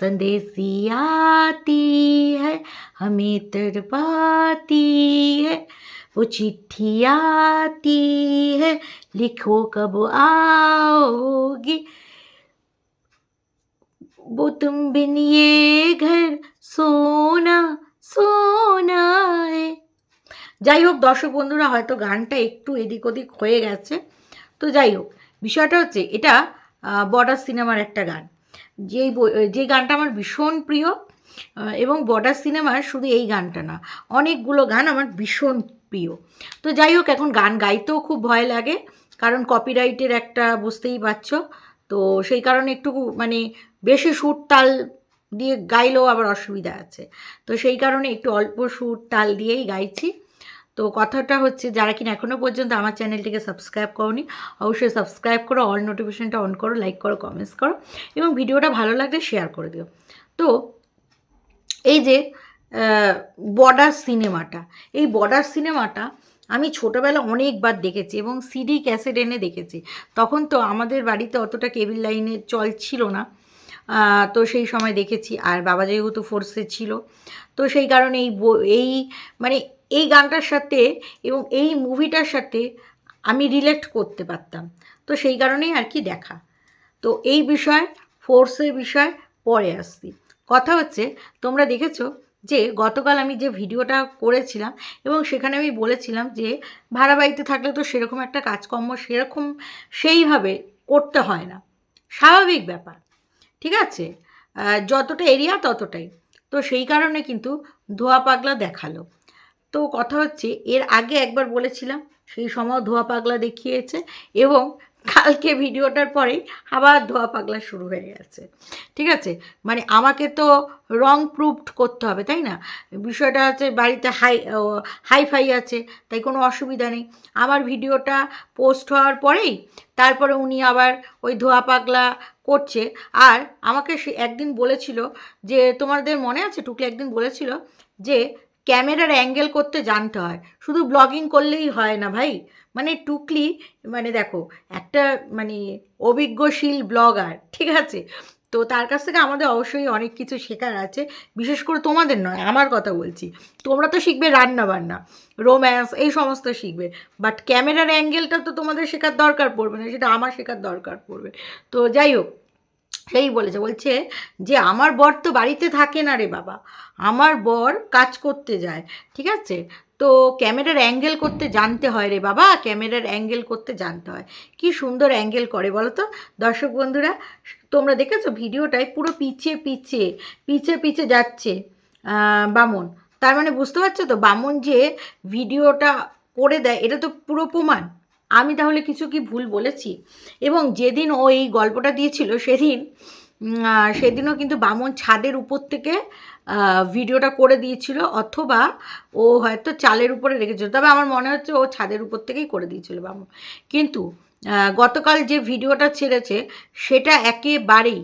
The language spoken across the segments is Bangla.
संदेशी आती है हमें तरपाती है वो चिट्ठी आती है लिखो कब आओगी वो तुम बिन ये घर सोना সোনা है যাই হোক দর্শক বন্ধুরা হয়তো গানটা একটু এদিক ওদিক হয়ে গেছে তো যাই হোক বিষয়টা হচ্ছে এটা বর্ডার সিনেমার একটা গান যেই বই- যে গানটা আমার ভীষণ প্রিয় এবং বর্ডার সিনেমার শুধু এই গানটা না, অনেকগুলো গান আমার ভীষণ প্রিয়। তো যাই হোক, এখন গান গাইতেও খুব ভয় লাগে, কারণ কপিরাইটের একটা বুঝতেই পারছ, তো সেই কারণে একটু মানে বেশি সুর তাল দিয়ে গাইলেও আবার অসুবিধা আছে। তো সেই কারণে একটু অল্প সুর তাল দিয়েই গাইছি। তো কথাটা হচ্ছে, যারা কিনা এখনও পর্যন্ত আমার চ্যানেলটিকে সাবস্ক্রাইব করনি, অবশ্যই সাবস্ক্রাইব করো অল নোটিফিকেশনটা অন করো লাইক করো কমেন্টস করো এবং ভিডিওটা ভালো লাগলে শেয়ার করে দিও। তো এই যে বর্ডার সিনেমাটা, এই বর্ডার সিনেমাটা আমি ছোটোবেলা অনেকবার দেখেছি এবং সিডি ক্যাসেট এনে দেখেছি। তখন তো আমাদের বাড়িতে অতটা কেবিল লাইনে চল ছিল না। তো সেই সময় দেখেছি, আর বাবা যেহেতু ফোর্সে ছিল, তো সেই কারণে এই এই মানে এই গানটার সাথে এবং এই মুভিটার সাথে আমি রিলেট করতে পারতাম। তো সেই কারণেই আর কি দেখা। তো এই বিষয় ফোর্সের বিষয় পরে আসছি। কথা হচ্ছে, তোমরা দেখেছ যে গতকাল আমি যে ভিডিওটা করেছিলাম এবং সেখানে আমি বলেছিলাম যে ভাড়া বাড়িতে থাকলে তো সেরকম একটা কাজকর্ম সেরকম সেইভাবে করতে হয় না। স্বাভাবিক ব্যাপার, ঠিক আছে? যতটা এরিয়া ততটাই। তো সেই কারণে কিন্তু ধোয়া পাগলা দেখাল। তো কথা হচ্ছে এর আগে একবার বলেছিলাম, সেই সময় ধোয়া পাগলা দেখিয়েছে এবং কালকে ভিডিওটার পরেই আবার ধোয়া পাগলা শুরু হয়ে গেছে। ঠিক আছে? মানে আমাকে তো রং প্রুভড করতে হবে, তাই না? বিষয়টা হচ্ছে বাড়িতে হাই হাই ফাই আছে, তাই কোনো অসুবিধা নেই। আমার ভিডিওটা পোস্ট হওয়ার পরেই তারপরে উনি আবার ওই ধোয়া পাগলা করছে। আর আমাকে সে একদিন বলেছিল যে, তোমাদের মনে আছে, টুকলি একদিন বলেছিল যে ক্যামেরার অ্যাঙ্গেল করতে জানতে হয়। শুধু ব্লগিং করলেই হয় না ভাই। মানে টুকলি মানে দেখো, একটা মানে অভিজ্ঞশীল ব্লগার, ঠিক আছে? তো তার কাছ থেকে আমাদের অবশ্যই অনেক কিছু শেখার আছে। বিশেষ করে তোমাদের নয়, আমার কথা বলছি। তোমরা তো শিখবে রান্না বান্না রোম্যান্স এই সমস্ত শিখবে। বাট ক্যামেরার অ্যাঙ্গেলটা তো তোমাদের শেখার দরকার পড়বে না, সেটা আমার শেখার দরকার পড়বে। তো যাই হোক সেই বলেছে, বলছে যে আমার বর তো বাড়িতে থাকে না রে বাবা, আমার বর কাজ করতে যায়, ঠিক আছে? তো ক্যামেরার অ্যাঙ্গেল করতে জানতে হয় রে বাবা, ক্যামেরার অ্যাঙ্গেল করতে জানতে হয়। কি সুন্দর অ্যাঙ্গেল করে বলো তো। দর্শক বন্ধুরা, তোমরা দেখেছ ভিডিওটায় পুরো পিছিয়ে পিছে পিছে পিছে যাচ্ছে বামন। তার মানে বুঝতে পারছ তো, বামন যে ভিডিওটা করে দেয়, এটা তো পুরো প্রমাণ। আমি তাহলে কিছু কি ভুল বলেছি? এবং যেদিন ও এই গল্পটা দিয়েছিল, সেদিন সেদিনও কিন্তু বামন ছাদের উপর থেকে ভিডিওটা করে দিয়েছিল, অথবা ও হয়তো চালের উপরে রেখেছিল। তবে আমার মনে হচ্ছে ও ছাদের উপর থেকেই করে দিয়েছিল বামন। কিন্তু গতকাল যে ভিডিওটা ছেড়েছে, সেটা একেবারেই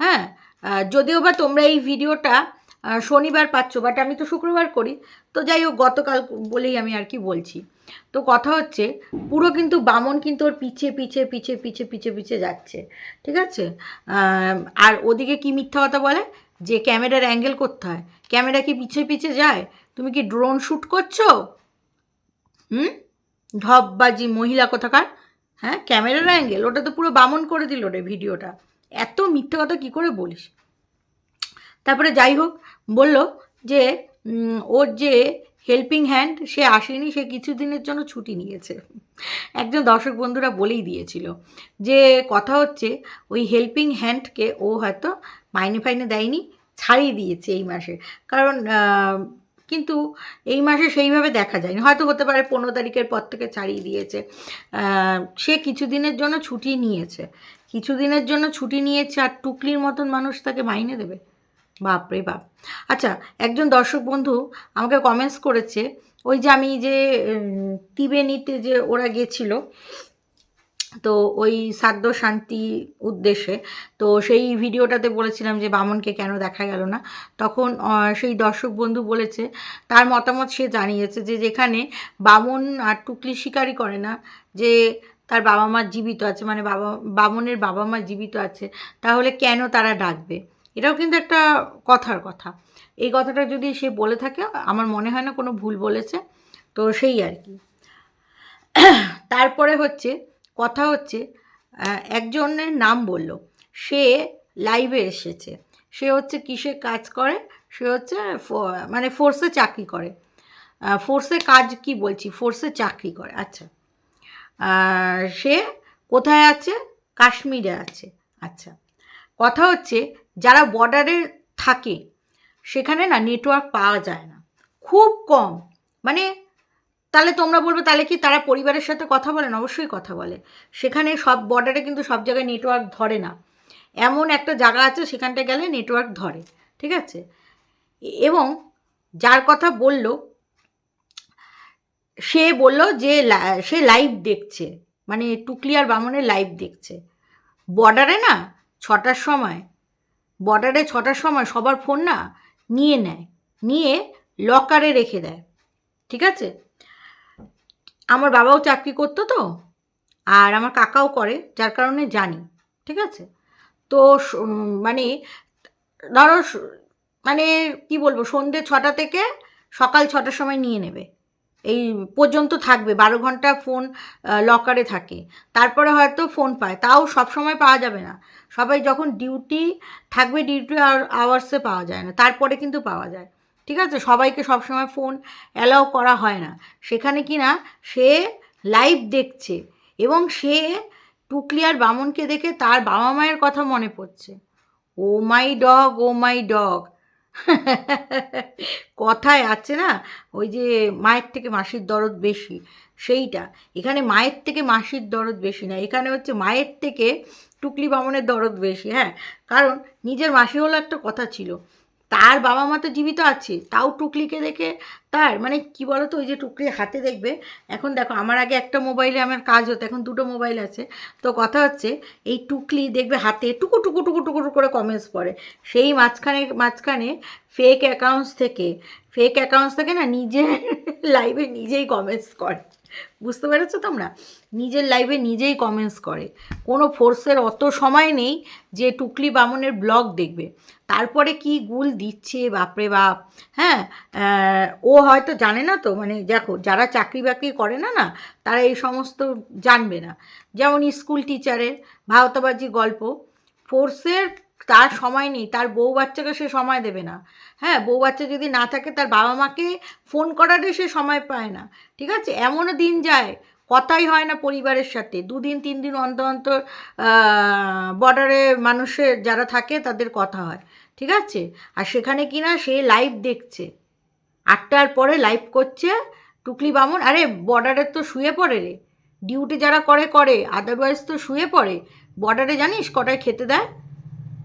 হ্যাঁ যদিও বা তোমরা এই ভিডিওটা শনিবার পাচ্ছ বাট আমি তো শুক্রবার করি। তো যাই হোক, গতকাল বলেই আমি আর কি বলছি। তো কথা হচ্ছে, পুরো কিন্তু বামন কিন্তু ওর পিছে পিছে পিছে পিছে পিছে পিছে যাচ্ছে। ঠিক আছে? আর ওদিকে কি মিথ্যা কথা বলে? যে ক্যামেরার অ্যাঙ্গেল করতে হয় ক্যামেরা কি পিছে পিছে যায়? তুমি কি ড্রোন শ্যুট করছ? হুম? ঢপবাজি, মহিলা কোথাকার? হ্যাঁ ক্যামেরার অ্যাঙ্গেল। ওটা তো পুরো বামন করে দিল রে ভিডিওটা। এত মিথ্যা কথা কী করে বলিস? তারপরে যাই হোক বলল যে ওর যে হেল্পিং হ্যান্ড সে আসেনি, সে কিছুদিনের জন্য ছুটি নিয়েছে। একজন দর্শক বন্ধুরা বলেই দিয়েছিল যে, কথা হচ্ছে ওই হেল্পিং হ্যান্ডকে ও হয়তো মাইনে ফাইনে দেয়নি, ছাড়িয়ে দিয়েছে এই মাসে। কারণ কিন্তু এই মাসে সেইভাবে দেখা যায়নি। হয়তো হতে পারে পনেরো তারিখের পর থেকে ছাড়িয়ে দিয়েছে। সে কিছুদিনের জন্য ছুটি নিয়েছে। কিছুদিনের জন্য ছুটি নিয়েছে আর টুকলির মতন মানুষ তাকে মাইনে দেবে? বাপরে বাপ। আচ্ছা একজন দর্শক বন্ধু আমাকে কমেন্টস করেছে, ওই যে আমি যে ত্রিবেণীতে যে ওরা গেছিল, তো ওই সাদ্য শান্তি উদ্দেশ্যে, তো সেই ভিডিওটাতে বলেছিলাম যে বামনকে কেন দেখা গেল না। তখন সেই দর্শক বন্ধু বলেছে, তার মতামত সে জানিয়েছে যে যেখানে বামন আর টুকলি শিকারই করে না, যে তার বাবা মা জীবিত আছে মানে বাবা, বামনের বাবা মা জীবিত আছে, তাহলে কেন তারা ডাকবে? এটাও কিন্তু একটা কথার কথা। এই কথাটা যদি সে বলে থাকে, আমার মনে হয় না কোনো ভুল বলেছে। তো সেই আর কি। তারপরে হচ্ছে, কথা হচ্ছে একজনের নাম বলল। সে লাইভে এসেছে। সে হচ্ছে কিসে কাজ করে? সে হচ্ছে মানে ফোর্সে চাকরি করে। ফোর্সে কাজ কি বলছি? ফোর্সে চাকরি করে। আচ্ছা। সে কোথায় আছে? কাশ্মীরে আছে। আচ্ছা। কথা হচ্ছে যারা বর্ডারে থাকে, সেখানে না নেটওয়ার্ক পাওয়া যায় না। খুব কম। মানে তাহলে তোমরা বলবে, তাহলে কি তারা পরিবারের সাথে কথা বলেন? অবশ্যই কথা বলে। সেখানে সব বর্ডারে কিন্তু সব জায়গায় নেটওয়ার্ক ধরে না। এমন একটা জায়গা আছে সেখানটা গেলে নেটওয়ার্ক ধরে। ঠিক আছে? এবং যার কথা বলল, সে বলল যে সে লাইভ দেখছে। মানে টুকলিয়ার বামনের লাইভ দেখছে। বর্ডারে না, ছটার সময় বর্ডারে ছটার সময় সবার ফোন না, নিয়ে নেয়। নিয়ে লকারে রেখে দেয়। ঠিক আছে? আমার বাবাও চাকরি করতো তো, আর আমার কাকাও করে, যার কারণে জানি। ঠিক আছে? তো মানে ধরো মানে কি বলব সন্ধ্যে ছটা থেকে সকাল ছটার সময় নিয়ে নেবে। এই পর্যন্ত থাকবে, বারো ঘণ্টা ফোন লকারে থাকে। তারপরে হয়তো ফোন পায়, তাও সব সময় পাওয়া যাবে না। সবাই যখন ডিউটি থাকবে ডিউটি আওয়ার্সে পাওয়া যায় না, তারপরে কিন্তু পাওয়া যায়। ঠিক আছে? সবাইকে সবসময় ফোন অ্যালাউ করা হয় না। সেখানে কি না, সে লাইভ দেখছে এবং সে টুকলিয়ার বামনকে দেখে তার বাবা মায়ের কথা মনে পড়ছে। ও মাই ডগ ও মাই ডগ কথায় আছে না? ওই যে মায়ের থেকে মাসির দরদ বেশি, সেইটা। এখানে মায়ের থেকে মাসির দরদ বেশি না, এখানে হচ্ছে মায়ের থেকে টুকলি বামনের দরদ বেশি হ্যাঁ? কারণ নিজের মাসি হলো একটা কথা ছিল। তার বাবা মা তো জীবিত আছে, তাও টুকলিকে দেখে তার মানে কি বলো তো ওই যে টুকলি হাতে দেখবে। এখন দেখো, আমার আগে একটা মোবাইলে আমার কাজ হতো, এখন দুটো মোবাইল আছে। তো কথা হচ্ছে, এই টুকলি দেখবে হাতে টুকু টুকু টুকু টুকু টুকু করে কমেন্টস পড়ে। সেই মাঝখানে মাঝখানে ফেক অ্যাকাউন্টস থেকে ফেক অ্যাকাউন্টস থেকে না নিজের লাইভে নিজেই কমেন্টস করে। বুঝতে পেরেছ তোমরা? নিজের লাইভে নিজেই কমেন্টস করে। কোনো ফোর্সের অত সময় নেই যে টুকলি বামনের ব্লগ দেখবে। তারপরে কি গুল দিচ্ছে, বাপরে বাপ। হ্যাঁ ও হয়তো জানে না তো মানে দেখো, যারা চাকরি বাকরি করে না না, তারা এই সমস্ত জানবে না। যেমন স্কুল টিচারের ভাওতাবাজি গল্প। ফোর্সের তার সময় নেই, তার বউ বাচ্চাকে সে সময় দেবে না। হ্যাঁ বউ বাচ্চা যদি না থাকে, তার বাবা মাকে ফোন করারই সে সময় পায় না। ঠিক আছে? এমনও দিন যায়, কথাই হয় না পরিবারের সাথে। দুদিন, তিন দিন অন্তর অন্তর বর্ডারে মানুষের যারা থাকে, তাদের কথা হয়। ঠিক আছে? আর সেখানে কিনা সে লাইভ দেখছে। আটটার পরে লাইভ করছে টুকলি বামন। আরে বর্ডারে তো শুয়ে পড়ে রে। ডিউটি যারা করে করে। আদারওয়াইজ তো শুয়ে পড়ে। বর্ডারে জানিস কটায় খেতে দেয়?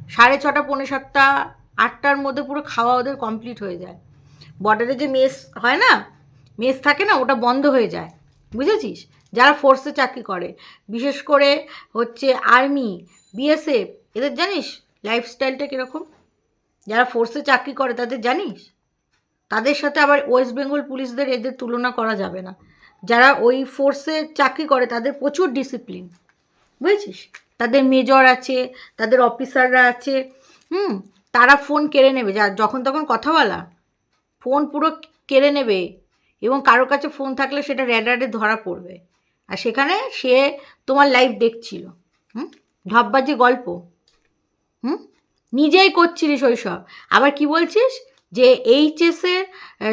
সাড়ে ছটা, পৌনে সাতটা, আটটার মধ্যে পুরো খাওয়া ওদের কমপ্লিট হয়ে যায়। বর্ডারে যে মেস হয় না, মেস থাকে না, ওটা বন্ধ হয়ে যায়। বুঝেছিস? যারা ফোর্সে চাকরি করে, বিশেষ করে হচ্ছে আর্মি বিএসএফ এদের জানিস লাইফস্টাইলটা কীরকম? যারা ফোর্সে চাকরি করে, তাদের জানিস? তাদের সাথে আবার ওয়েস্ট বেঙ্গল পুলিশদের এদের তুলনা করা যাবে না। যারা ওই ফোর্সে চাকরি করে, তাদের প্রচুর ডিসিপ্লিন বুঝেছিস? তাদের মেজর আছে, তাদের অফিসাররা আছে, হুম, তারা ফোন কেড়ে নেবে, যা, যখন তখন কথা বলা। ফোন পুরো কেড়ে নেবে এবং কারোর কাছে ফোন থাকলে সেটা র্যাডারে ধরা পড়বে। আর সেখানে সে তোমার লাইভ দেখছিল, হুম, ঢপবাজি গল্প, হুম, নিজেই করছিলিস ওইসব। আবার কি বলছিস? যে এইচএসের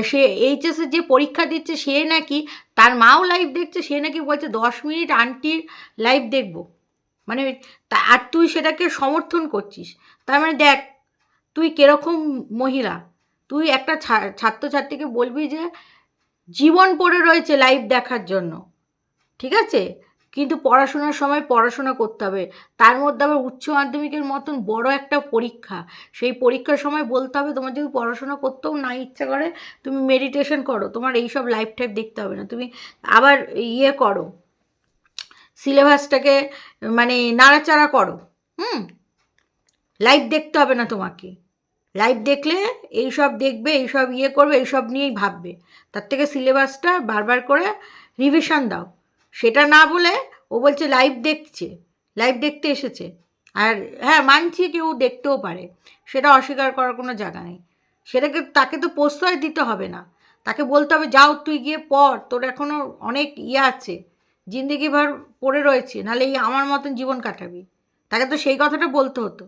সে এইচএসের যে পরীক্ষা দিচ্ছে সে নাকি, তার মাও লাইভ দেখছে, সে নাকি বলছে, দশ মিনিট আন্টির লাইভ দেখব। মানে আর তুই সেটাকে সমর্থন করছিস। তার মানে দেখ, তুই কীরকম মহিলা, তুই একটা ছাত্রছাত্রীকে বলবি যে, জীবন পড়ে রয়েছে লাইভ দেখার জন্য, ঠিক আছে? কিন্তু পড়াশোনার সময় পড়াশোনা করতে হবে। তার মধ্যে আবার উচ্চ মাধ্যমিকের মতন বড় একটা পরীক্ষা। সেই পরীক্ষার সময় বলতে হবে, তোমার যদি পড়াশোনা করতেও না ইচ্ছা করে, তুমি মেডিটেশন করো। তোমার এইসব লাইফ টাইপ দেখতে হবে না। তুমি আবার ইয়ে করো। সিলেবাসটাকে মানে নাড়াচাড়া করো, হুম? লাইভ দেখতে হবে না তোমাকে। লাইভ দেখলে এইসব দেখবে, এইসব ইয়ে করবে, এইসব নিয়েই ভাববে। তার থেকে সিলেবাসটা বারবার করে রিভিশন দাও। সেটা না বলে ও বলছে লাইভ দেখছে লাইভ দেখতে এসেছে। আর হ্যাঁ মানছি কেউ দেখতেও পারে। সেটা অস্বীকার করার কোনো জায়গা নেই। সেটাকে, তাকে তো প্রশ্রয় দিতে হবে না। তাকে বলতে হবে, যাও তুই গিয়ে পড়, তোর এখনও অনেক ইয়ে আছে। জিন্দিগি ভর পড়ে রয়েছে, নাহলে এই আমার মতন জীবন কাটাবি। তাকে তো সেই কথাটা বলতে হতো।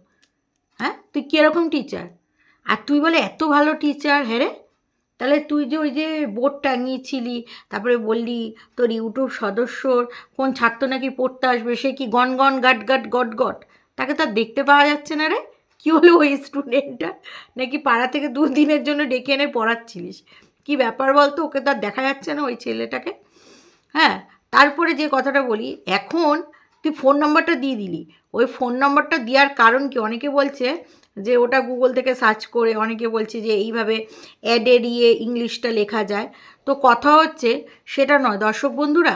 হ্যাঁ? তুই কীরকম টিচার আর তুই বলে এত ভালো টিচার হ্যাঁ রে? তাহলে তুই যে ওই যে বোর্ড টাঙিয়েছিলি, তারপরে বললি তোর ইউটিউব সদস্যর কোন ছাত্র নাকি পড়তে আসবে, সে কি gone gone got got got got? তাকে তার দেখতে পাওয়া যাচ্ছে না রে। কী হলো ওই স্টুডেন্টটা নাকি পাড়া থেকে দু দিনের জন্য ডেকে এনে পড়াচ্ছিলিস? কি ব্যাপার বলতো? ওকে তার দেখা যাচ্ছে না ওই ছেলেটাকে। হ্যাঁ? তারপরে যে কথাটা বলি, এখন তুই ফোন নাম্বারটা দিয়ে দিলি। ওই ফোন নাম্বারটা দেওয়ার কারণ কি? অনেকে বলছে যে ওটা গুগল থেকে সার্চ করে, অনেকে বলছে যে এইভাবে অ্যাডে দিয়ে ইংলিশটা লেখা যায়। তো কথা হচ্ছে সেটা নয়। দর্শক বন্ধুরা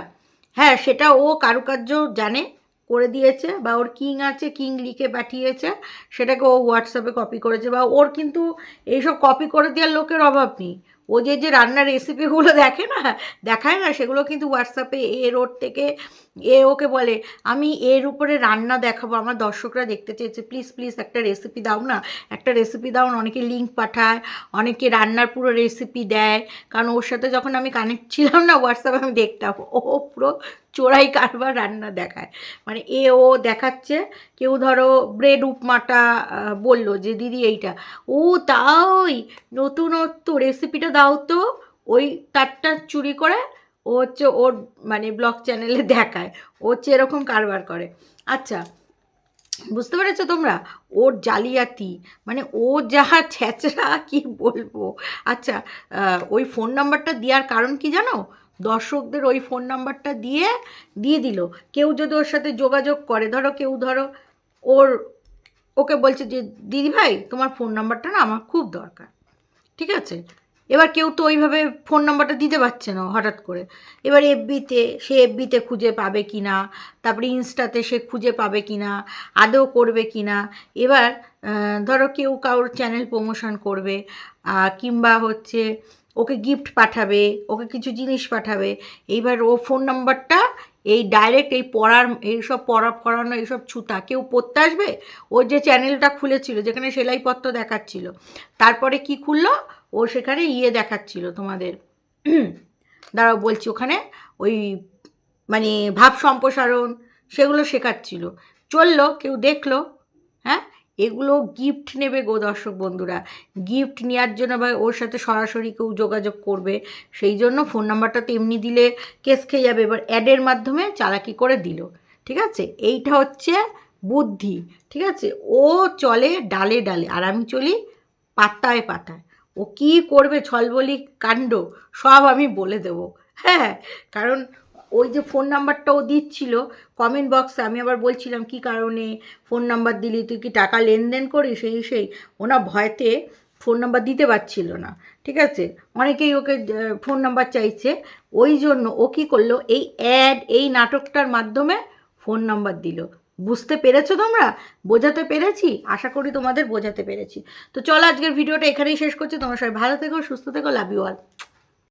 হ্যাঁ সেটা ও কারুকার্য জানে, করে দিয়েছে বা ওর কিং আছে কিং লিখে পাঠিয়েছে, সেটাকে ও হোয়াটসঅ্যাপে কপি করেছে বা ওর কিন্তু এইসব কপি করে দেওয়ার লোকের অভাব নেই। ও যে যে রান্নার রেসিপিগুলো দেখে না, দেখায় না, সেগুলো কিন্তু হোয়াটসঅ্যাপে এ রোড থেকে এ ওকে বলে, আমি এর উপরে রান্না দেখাবো, আমার দর্শকরা দেখতে চেয়েছে প্লিজ প্লিজ একটা রেসিপি দাও না। একটা রেসিপি দাও না, অনেকে লিঙ্ক পাঠায়, অনেকে রান্নার পুরো রেসিপি দেয়, কারণ ওর সাথে যখন আমি কানেক্ট ছিলাম না হোয়াটসঅ্যাপে আমি দেখতাম, ও পুরো চোরাই কারবার রান্না দেখায়। মানে এ, ও দেখাচ্ছে, কেউ ধরো ব্রেড উপমাটা বলল যে, দিদি এইটা। ও তাই নতুনত্ব রেসিপিটা দাও তো। ওই তারটা চুরি করে ও হচ্ছে ওর মানে ব্লগ চ্যানেলে দেখায়। ও হচ্ছে এরকম কারবার করে। আচ্ছা বুঝতে পেরেছ তোমরা? ওর জালিয়াতি মানে ও যাহা ছ্যাচড়া কি বলব? আচ্ছা ওই ফোন নাম্বারটা দেওয়ার কারণ কি জানো? দর্শকদের ওই ফোন নাম্বারটা দিয়ে দিয়ে দিল। কেউ যদি ওর সাথে যোগাযোগ করে, ধরো কেউ ধরো ওর, ওকে বলছে যে, দিদি ভাই, তোমার ফোন নাম্বারটা না আমার খুব দরকার। ঠিক আছে? এবার কেউ তো ওইভাবে ফোন নাম্বারটা দিতে পারছে না হঠাৎ করে। এবার এফবিতে সে এফবিতে খুঁজে পাবে কি না তারপরে ইনস্টাতে সে খুঁজে পাবে কি না আদৌ করবে কি না এবার ধরো কেউ কারোর চ্যানেল প্রমোশন করবে কিংবা হচ্ছে ওকে গিফট পাঠাবে, ওকে কিছু জিনিস পাঠাবে, এইবার ও ফোন নাম্বারটা এই ডাইরেক্ট এই পড়ার এইসব পড়া, পড়ানো এইসব ছুতা কেউ পড়তে আসবে? ওর যে চ্যানেলটা খুলেছিল, যেখানে সেলাইপত্র দেখাচ্ছিল, তারপরে কি খুললো? ও সেখানে ইয়ে দেখাচ্ছিল তোমাদের। দাঁড়াও বলছি ওখানে ওই মানে ভাব সম্প্রসারণ সেগুলো শেখাচ্ছিল। চলল, কেউ দেখল হ্যাঁ? এগুলো গিফট নেবে গো দর্শক বন্ধুরা। গিফট নেওয়ার জন্য বা ওর সাথে সরাসরি কেউ যোগাযোগ করবে, সেই জন্য ফোন নাম্বারটা তো এমনি দিলে কেস খেয়ে যাবে। এবার অ্যাডের মাধ্যমে চালাকি করে দিল, ঠিক আছে? এইটা হচ্ছে বুদ্ধি, ঠিক আছে? ও চলে ডালে ডালে, আর আমি চলি পাতায় পাতায়। ও কি করবে ছলবলি কাণ্ড, সব আমি বলে দেবো। হ্যাঁ কারণ ওই যে ফোন নাম্বারটা ও দিচ্ছিল কমেন্ট বক্সে আমি আবার বলছিলাম, কি কারণে ফোন নাম্বার দিলি? তুই কি টাকা লেনদেন করিস? সেই সেই। ওনা ভয়তে ফোন নাম্বার দিতে পারছিল না, ঠিক আছে? অনেকেই ওকে ফোন নাম্বার চাইছে। ওই জন্য ও কী করল? এই অ্যাড এই নাটকটার মাধ্যমে ফোন নাম্বার দিল। বুঝতে পেরেছ তোমরা? বোঝাতে পেরেছি। আশা করি তোমাদের বোঝাতে পেরেছি। তো চলো আজকের ভিডিওটা এখানেই শেষ করছি। তোমরা সবাই ভালো থেকো, সুস্থ থেকো লাভ ইউ অল